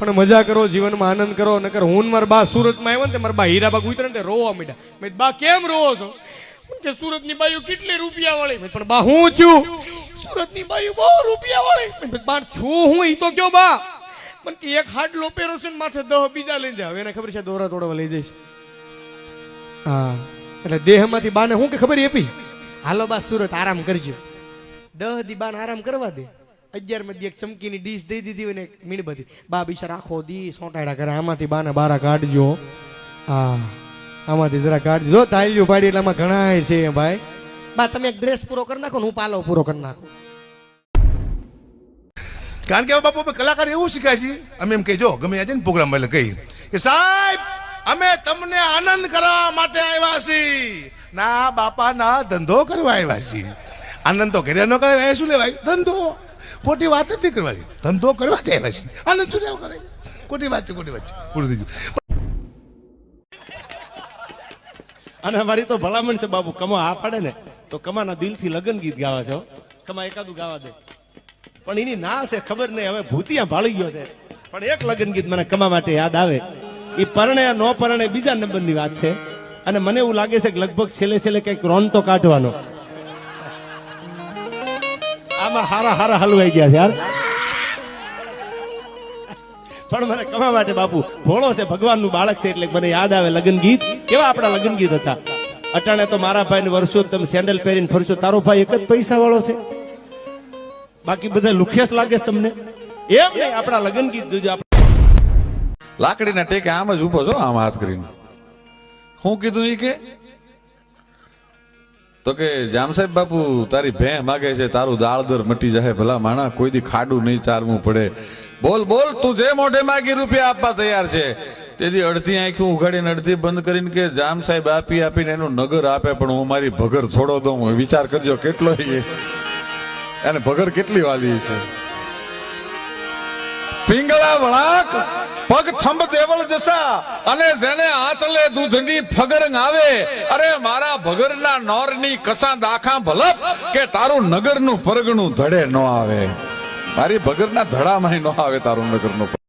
પણ મજા કરો, જીવનમાં આનંદ કરો, નકર હું મારા બા સુરતમાં આવ્યો ને તે મારા બા હીરાબાગ ઉતરે ને રોવા માંડ્યા. મેં બા, કેમ રોવો છો? કે સુરતની બાયુ કેટલી રૂપિયા વાળી પણ બા, હું છું. સુરતની બાયુ બહુ રૂપિયા વાળી બા, છું હું? ઈ તો કયો બા? મને કે એક હાડલો પહેરો છે માથે દહ બીજા લઈ જાવ એને ખબર છે દોરા તોડવા લઈ જઈશ. હા. એટલે દેહમાંથી બાને હું કે ખબર આપી? હાલો બા, સુરત, આરામ કરજો. દહ દી બાને આરામ કરવા દે. અગિયારમાં એક ચમકીની ડીશ દઈ દીધી અને મીણબત્તી બા બિચારા આખો દી સોંટાડા કરે. આમાંથી બાને બારા કાઢજો. હા, આમાંથી જરા કાઢજો. જો તાલ્યું પાડી એટલે આમાં ઘણા છે ભાઈ. બા, તમે એક ડ્રેસ પૂરો કરી નાખો હું પાલો પૂરો કરી નાખું. કારણ કે બાપુ, અમે કલાકાર એવું શીખાય છે. અમે એમ કહેજો, ગમે આજે ને પ્રોગ્રામ એટલે કહી કે સાહેબ, અમે તમને આનંદ કરવા માટે આવ્યા છીએ. ના, બાપા, ના, ધંધો કરવા આવ્યા છીએ. આનંદ તો ઘરે ન કરે શું લેવાય. ધંધો. ખોટી વાત નહીં કરવાની. ધંધો કરવા આવ્યા આનંદ શું લેવો કરે? ખોટી વાત છે, ખોટી વાત છે. પૂરું થઈ અને અમારી તો ભલામણ છે, બાબુ, કમા આ પાડે ને, તો કમાના દિલથી લગન ગીત ગાવા છો. કમા એકાદું ગાવા દે. પણ એની ના છે, ખબર નહીં, હવે ભૂતિયા ભાળી ગયો છે. પણ એક લગન ગીત મને કમા માટે યાદ આવે. એ પરણે નો પરણે બીજા નંબરની વાત છે. અને મને એવું લાગે છે કે લગભગ છેલ્લે છેલ્લે કંઈક રોન તો કાઢવાનો. આમાં હારા હારા હલવાઈ ગયા છે યાર. પણ મને કમા માટે બાપુ, ભોળો છે, ભગવાનનું બાળક છે એટલે મને યાદ આવે લગ્ન ગીત. કેવા આપણા લગ્ન ગીત હતા? અટાણે તો મારા ભાઈ વર્ષો તમે સેન્ડલ પહેરીને ફરશો તારો ભાઈ એક જ પૈસા વાળો છે. બાકી બધા લુખિયાસ લાગે છે તમને. એમ નહીં, આપણા લગ્ન ગીત જોજો લાકડીના ટેકે આમ જ ઊભો છો, આમ હાથ કરીને. હું કીધું એ કે તો કે જામ સાહેબ બાપુ, તારી ભે માગે છે, તારું દાળદર મટી જાય ભલા માણા કોઈ દી ખાડું નહીં ચારવું પડે. બોલ બોલ, તું જે મોઢે માગી રૂપિયા આપવા તૈયાર છે. તેથી અડધી આંખી ઉઘાડીને અડધી બંધ કરીને કે જામ સાહેબ આપી, આપીને એનું નગર આપે, પણ હું મારી ભગર છોડો દઉં. વિચાર કરજો કેટલો એને ભગર કેટલી વાલી છે? પિંગળા વળાક, પગ થંભ દેવળ જસા, અને જેને આંચલે દૂધની ફગરંગ આવે, અરે મારા ભગરના નોરની કસા દાખા ભલપ, કે તારું નગરનું પરગણું ધડે ન આવે. મારી ભગરના ધડામાં ન આવે તારું નગરનું